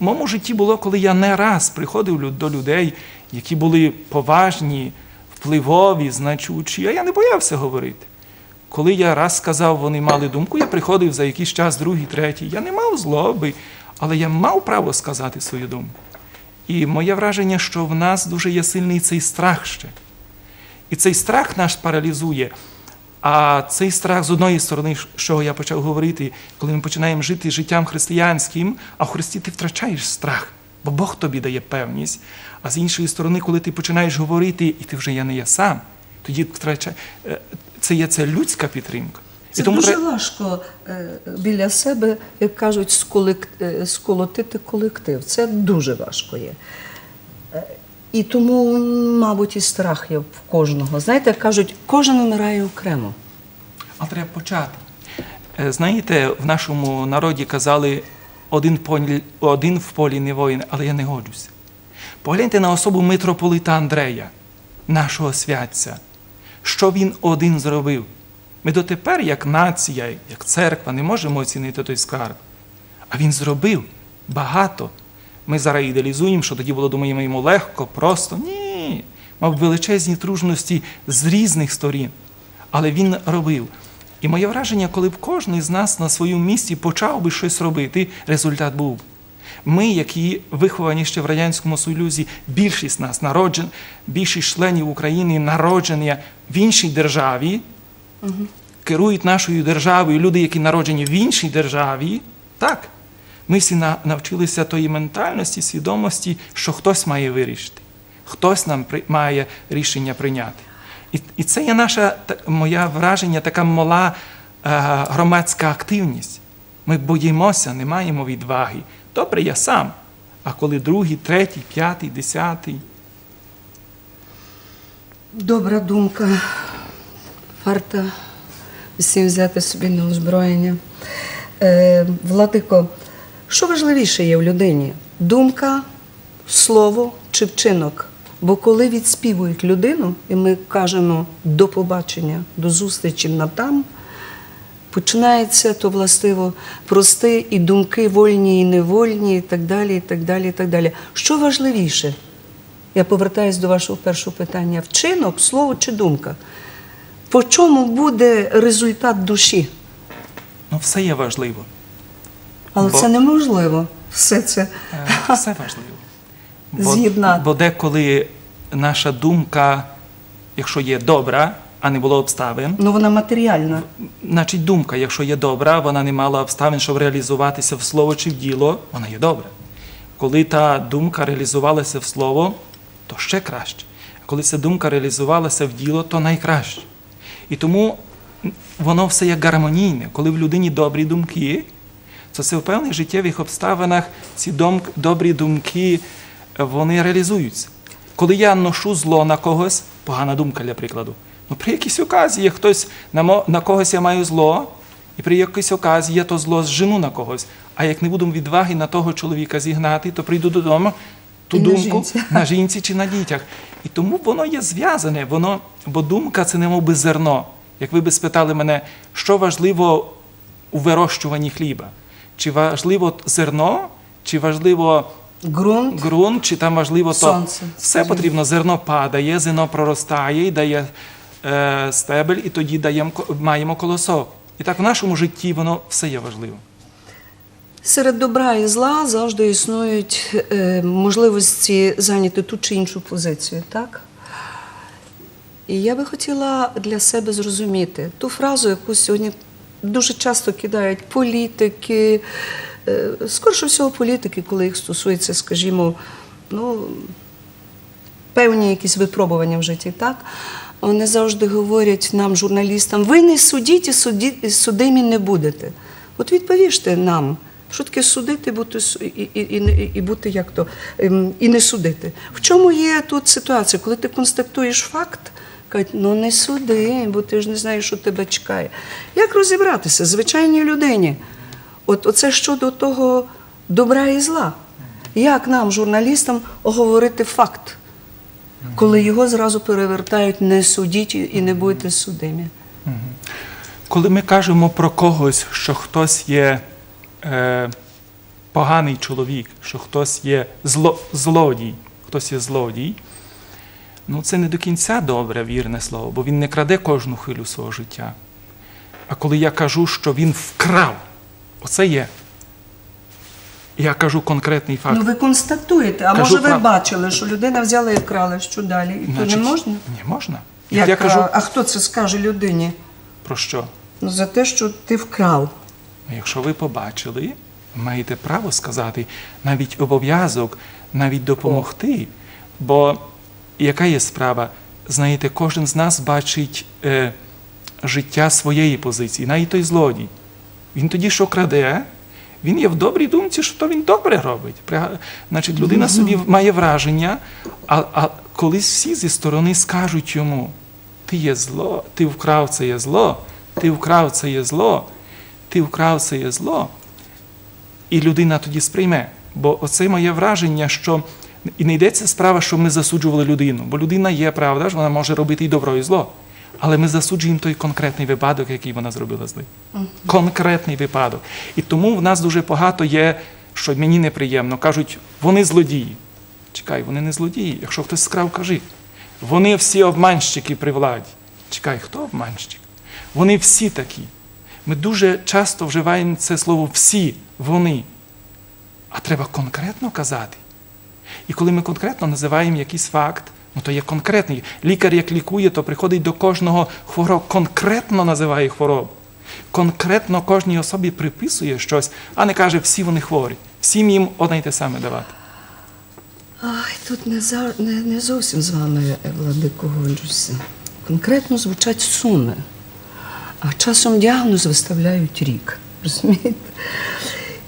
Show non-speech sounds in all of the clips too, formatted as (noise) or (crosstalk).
В моєму житті було, коли я не раз приходив до людей, які були поважні, впливові, значучі, а я не боявся говорити. Коли я раз сказав, вони мали думку, я приходив за якийсь час, другий, третій. Я не мав злоби, але я мав право сказати свою думку. І моє враження, що в нас дуже є сильний цей страх ще. І цей страх наш паралізує. А цей страх з одної сторони, чого я почав говорити, коли ми починаємо жити життям християнським, а в Христі ти втрачаєш страх, бо Бог тобі дає певність. А з іншої сторони, коли ти починаєш говорити, і ти вже я не я сам, тоді втрачає це є це людська підтримка. Це і тому дуже тре- важко е, біля себе, як кажуть, е, сколотити колектив. Це дуже важко є. І тому, мабуть, і страх є в кожного. Знаєте, кажуть, кожен вмирає окремо. А треба почати. Е, Знаєте, в нашому народі казали один, полі, один в полі не воїн, але я не годжуся. Погляньте на особу митрополита Андрея, нашого святця. Що він один зробив? Ми дотепер, як нація, як церква, не можемо оцінити той скарб. А він зробив багато. Ми зараз ідеалізуємо, що тоді було, думаємо, йому легко, просто. Ні. Мав величезні трудності з різних сторін. Але він робив. І моє враження, коли б кожен з нас на своєму місці почав би щось робити, результат був. Ми, які виховані ще в Радянському Союзі, більшість нас народжен, більшість членів України народження в іншій державі, керують нашою державою люди, які народжені в іншій державі, так. Ми всі на- навчилися тої ментальності, свідомості, що хтось має вирішити, хтось нам має рішення прийняти. І, і це є наша моє враження, така мала е, громадська активність. Ми боїмося, не маємо відваги. Добре, я сам. А коли другий, третій, п'ятий, десятий. Добра думка. Варто всім взяти собі на озброєння. Е, Владико, що важливіше є в людині? Думка, слово чи вчинок? Бо коли відспівують людину, і ми кажемо до побачення, до зустрічі на там, починається то властиво прости і думки вольні і невольні, і так далі, і так далі, і так далі. Що важливіше? Я повертаюся до вашого першого питання: вчинок, слово чи думка? По чому буде результат душі? Ну, все є важливо. Але Бо- це неможливо. Все це. Е, Все важливо. Бо, (laughs) З'єднати. бо деколи наша думка, якщо є добра, а не було обставин, Ну, вона матеріальна. значить думка, якщо є добра, вона не мала обставин, щоб реалізуватися в слово чи в діло, вона є добра. Коли та думка реалізувалася в слово, то ще краще. А коли ця думка реалізувалася в діло, то найкраще. І тому воно все є гармонійне. Коли в людині добрі думки, то це в певних життєвих обставинах ці добрі думки е, вони реалізуються. Коли я ношу зло на когось, погана думка для прикладу. Ну, при якійсь оказії хтось на, на когось я маю зло, і при якійсь оказії я то зло зжену на когось. А як не буду відваги на того чоловіка зігнати, то прийду додому ту І думку на жінці чи на дітях. І тому воно є зв'язане, воно, бо думка це не би зерно. Як ви би спитали мене, що важливо у вирощуванні хліба? Чи важливо зерно, чи важливо Ґрунт. ґрунт, чи там важливо то все скажімо. потрібно. Зерно падає, зерно проростає і дає е, стебель, і тоді даємо, маємо колосок. І так в нашому житті воно все є важливо. Серед добра і зла завжди існують е, можливості зайняти ту чи іншу позицію, так? І я би хотіла для себе зрозуміти ту фразу, яку сьогодні дуже часто кидають політики, е, скорше всього політики, коли їх стосується, скажімо, ну, певні якісь випробування в житті, так? Вони завжди говорять нам, журналістам, ви не судіть і суді, судимі не будете. От відповіжте нам, що таке судити бути, і, і, і, і бути як то, ем, і не судити. В чому є тут ситуація, коли ти констатуєш факт, кажуть, ну не суди, бо ти ж не знаєш, що тебе чекає. Як розібратися звичайній людині? От оце щодо того добра і зла. Як нам, журналістам, оговорити факт? коли його зразу перевертають не судіть і не будете судимі. Коли ми кажемо про когось, що хтось є е, поганий чоловік, що хтось є зло, злодій, хтось є злодій, ну це не до кінця добре, вірне слово, бо він не краде кожну хвилю свого життя. А коли я кажу, що він вкрав, оце є. Я кажу конкретний факт. Ну ви констатуєте, а Кажу може ви прав- бачили, що людина взяла і вкрала, що далі? І то не можна? Ні, можна. Як, я кажу а, а хто це скаже людині? про що? Ну за те, що ти вкрав. Ну, Якщо ви побачили, маєте право сказати, навіть обов'язок, навіть допомогти. Бо яка є справа? Знаєте, кожен з нас бачить е, життя своєї позиції, навіть той злодій. Він тоді, що краде, він є в добрій думці, що то він добре робить. Значить, людина собі має враження, а, а колись всі зі сторони скажуть йому: ти є зло, ти вкрав це є зло, ти вкрав це є зло, ти вкрав це є зло. І людина тоді сприйме. Бо оце моє враження, що і не йдеться справа, що ми засуджували людину, бо людина є, правда ж, вона може робити і добро, і зло. Але ми засуджуємо той конкретний випадок, який вона зробила злий. Конкретний випадок. І тому в нас дуже багато є, що мені неприємно. Кажуть, вони злодії. Чекай, вони не злодії. Якщо хтось скрав, кажи. Вони всі обманщики при владі. Чекай, хто обманщик? Вони всі такі. Ми дуже часто вживаємо це слово всі, вони. А треба конкретно казати. І коли ми конкретно називаємо якийсь факт, ну то є конкретний. Лікар, як лікує, то приходить до кожного хворого, конкретно називає хворобу. Конкретно кожній особі приписує щось, а не каже, всі вони хворі. Всім їм одне й те саме давати. Ай, тут не, за, не, не зовсім з вами, Владико, годжуся. Конкретно звучать суми, а часом діагноз виставляють рік. Розумієте?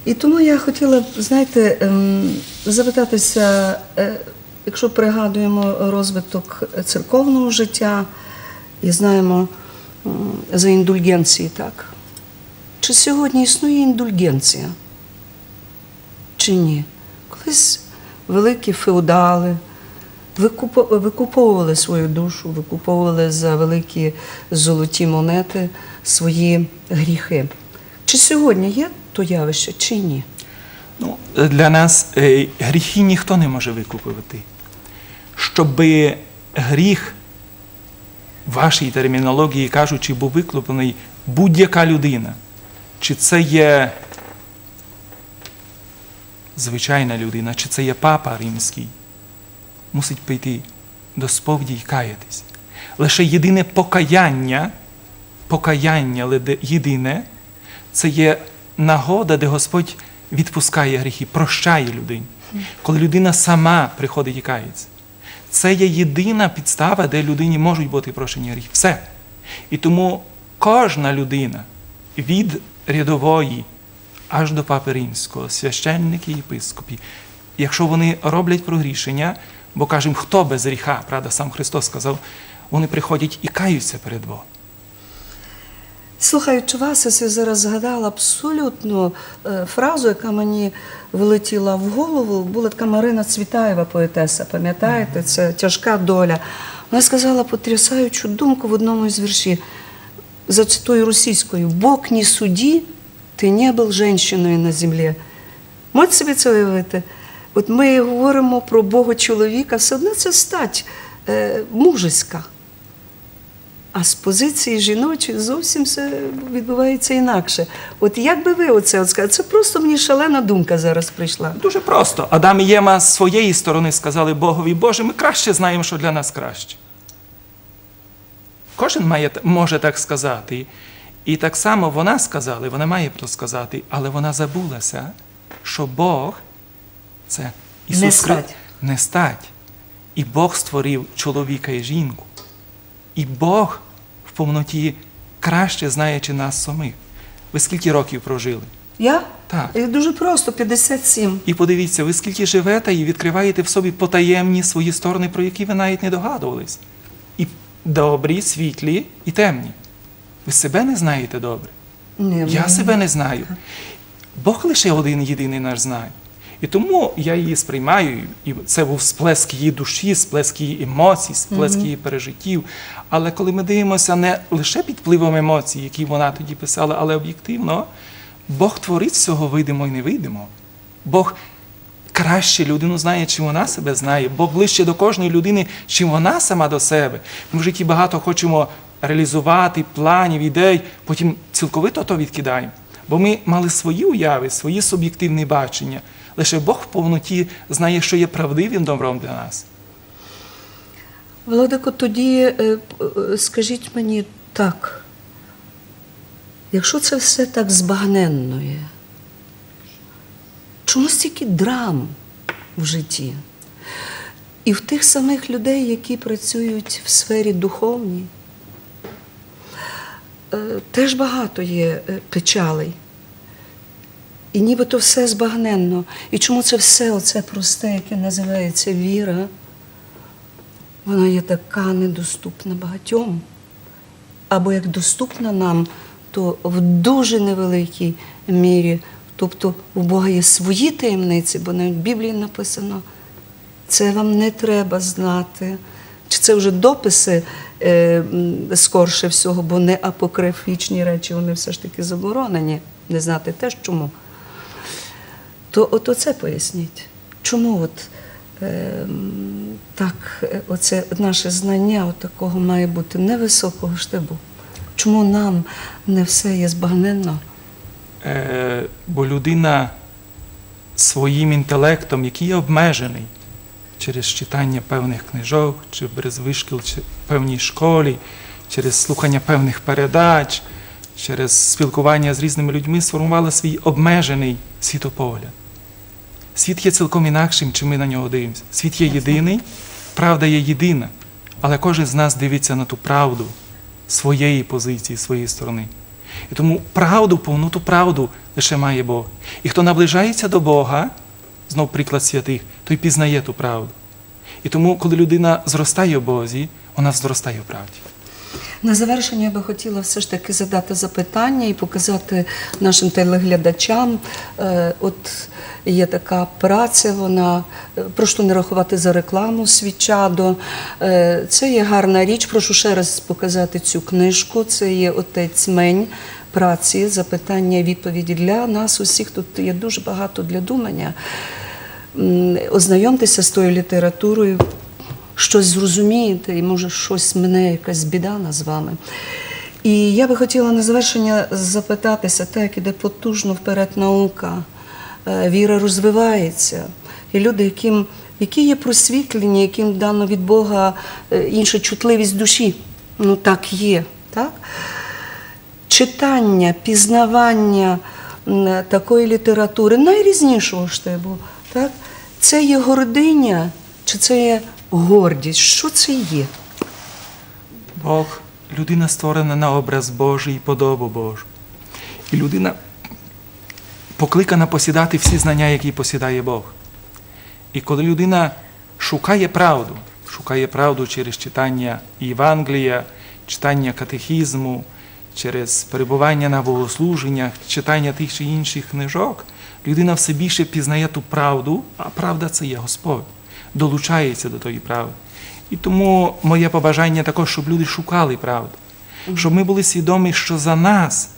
І тому я хотіла б, знаєте, ем, запитатися, е, якщо пригадуємо розвиток церковного життя і знаємо за індульгенції, так? Чи сьогодні існує індульгенція? чи ні? Колись великі феодали викуповували свою душу, викуповували за великі золоті монети свої гріхи. Чи сьогодні є то явище, чи ні? Ну, для нас е, гріхи ніхто не може викупувати. Щоби гріх, в вашій термінології кажучи, був викуплений будь-яка людина. Чи це є звичайна людина, чи це є папа римський, мусить прийти до сповіді і каятись. Лише єдине покаяння, покаяння єдине, це є нагода, де Господь відпускає гріхи, прощає людині. Коли людина сама приходить і кається. Це є єдина підстава, де людині можуть бути прощені гріхи. Все. І тому кожна людина від рядової аж до папи римського, священники і єпископі, якщо вони роблять прогрішення, бо кажемо, хто без гріха, правда, сам Христос сказав, вони приходять і каються перед Богом. Слухаючи вас, я зараз згадала абсолютно е, фразу, яка мені вилетіла в голову. Була така Марина Цвітаєва, поетеса, пам'ятаєте? Це тяжка доля. Вона сказала потрясаючу думку в одному із віршів. Зацитую російською: Бог не суді, ти не був жінкою на землі. Можете собі це уявити? От ми говоримо про Бога чоловіка, все одно це стать е, мужеська. А з позиції жіночої зовсім все відбувається інакше. От як би ви оце от сказали? Це просто мені шалена думка зараз прийшла. Дуже просто. Адам і Єма з своєї сторони сказали Богові, Боже, ми краще знаємо, що для нас краще. Кожен має, може так сказати. І так само вона сказала, вона має то сказати, але вона забулася, що Бог це Ісус Не стать. не стать. І Бог створив чоловіка і жінку. І Бог в повноті краще знаючи нас самих. Ви скільки років прожили? Я? Так. І дуже просто, 57. І подивіться, ви скільки живете і відкриваєте в собі потаємні свої сторони, про які ви навіть не догадувались. І добрі, світлі і темні. Ви себе не знаєте добре. Ні, Я ну, себе не знаю. Бог лише один єдиний наш знає. І тому я її сприймаю, і це був сплеск її душі, сплеск її емоцій, сплеск її пережиттів. Але коли ми дивимося не лише під впливом емоцій, які вона тоді писала, але об'єктивно, Бог творить всього видимо і невидимо. Бог краще людину знає, чим вона себе знає. Бог ближче до кожної людини, чим вона сама до себе. Ми в житті багато хочемо реалізувати планів, ідей, потім цілковито то відкидаємо. Бо ми мали свої уяви, свої суб'єктивні бачення. Лише Бог в повноті знає, що є правдивим добром для нас. Владико, тоді е, е, скажіть мені так, якщо це все так збагненно є, чому стільки драм в житті? І в тих самих людей, які працюють в сфері духовній, теж багато є е, печалей. І нібито все збагненно. І чому це все оце просте, яке називається віра? Вона є така недоступна багатьом. Або як доступна нам, то в дуже невеликій мірі. Тобто у Бога є свої таємниці, бо навіть в Біблії написано, це вам не треба знати. Чи це вже дописи е, скорше всього, бо не апокрифічні речі, вони все ж таки заборонені. Не знати теж чому. То от оце поясніть. Чому от е, так, е, оце наше знання от такого має бути невисокого штибу? Чому нам не все є збагненно? Е, бо людина своїм інтелектом, який є обмежений через читання певних книжок, чи через вишкіл чи в певній школі, через слухання певних передач, через спілкування з різними людьми, сформувала свій обмежений світопогляд. Світ є цілком інакшим, чим ми на нього дивимося. Світ є єдиний, правда є єдина, але кожен з нас дивиться на ту правду своєї позиції, своєї сторони. І тому правду, повноту правду лише має Бог. І хто наближається до Бога, знов приклад святих, той пізнає ту правду. І тому, коли людина зростає в Бозі, вона зростає в правді. На завершення я би хотіла все ж таки задати запитання і показати нашим телеглядачам. Е, От є така праця, вона е, прошу не рахувати за рекламу свічадо. Е, Це є гарна річ. Прошу ще раз показати цю книжку. Це є отець Мень праці, запитання відповіді для нас. Усіх тут є дуже багато для думання. Ознайомтеся з тою літературою, щось зрозумієте, і може щось мене якась біда з вами. І я би хотіла на завершення запитатися, так як іде потужно вперед наука, е, віра розвивається, і люди, яким, які є просвітлені, яким дано від Бога е, інша чутливість душі, ну так є, так? Читання, пізнавання такої літератури, найрізнішого штибу, так? це є гординя чи це є гордість? Що це є? Бог, людина створена на образ Божий і подобу Божу. І людина покликана посідати всі знання, які посідає Бог. І коли людина шукає правду, шукає правду через читання Євангелія, читання катехізму, через перебування на богослуженнях, читання тих чи інших книжок, людина все більше пізнає ту правду, а правда це є Господь, долучається до тої правди. І тому моє побажання також, щоб люди шукали правду, щоб ми були свідомі, що за нас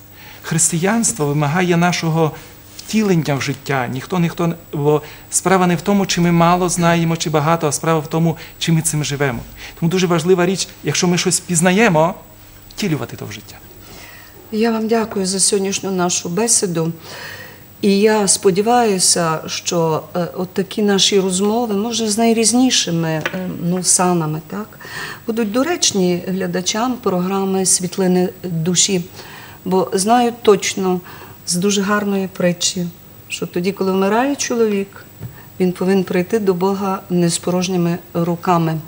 християнство вимагає нашого втілення в життя. Ніхто, ніхто, бо справа не в тому, чи ми мало знаємо, чи багато, а справа в тому, чи ми цим живемо. Тому дуже важлива річ, якщо ми щось пізнаємо, втілювати то в життя. Я вам дякую за сьогоднішню нашу бесіду. І я сподіваюся, що е, от такі наші розмови, може, з найрізнішими е, ну, санами, так, будуть доречні глядачам програми Світлини душі. Бо знаю точно з дуже гарної притчі, що тоді, коли вмирає чоловік, він повинен прийти до Бога не з порожніми руками.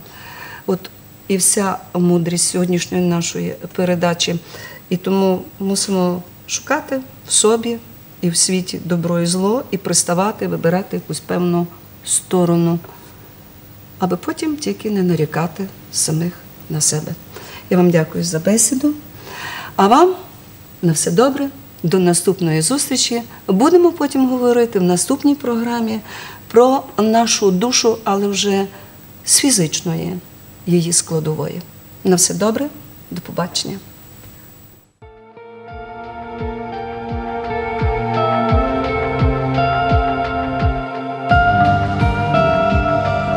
От і вся мудрість сьогоднішньої нашої передачі. І тому мусимо шукати в собі і в світі добро і зло, і приставати, вибирати якусь певну сторону, аби потім тільки не нарікати самих на себе. Я вам дякую за бесіду. А вам на все добре. До наступної зустрічі. Будемо потім говорити в наступній програмі про нашу душу, але вже з фізичної її складової. На все добре, до побачення.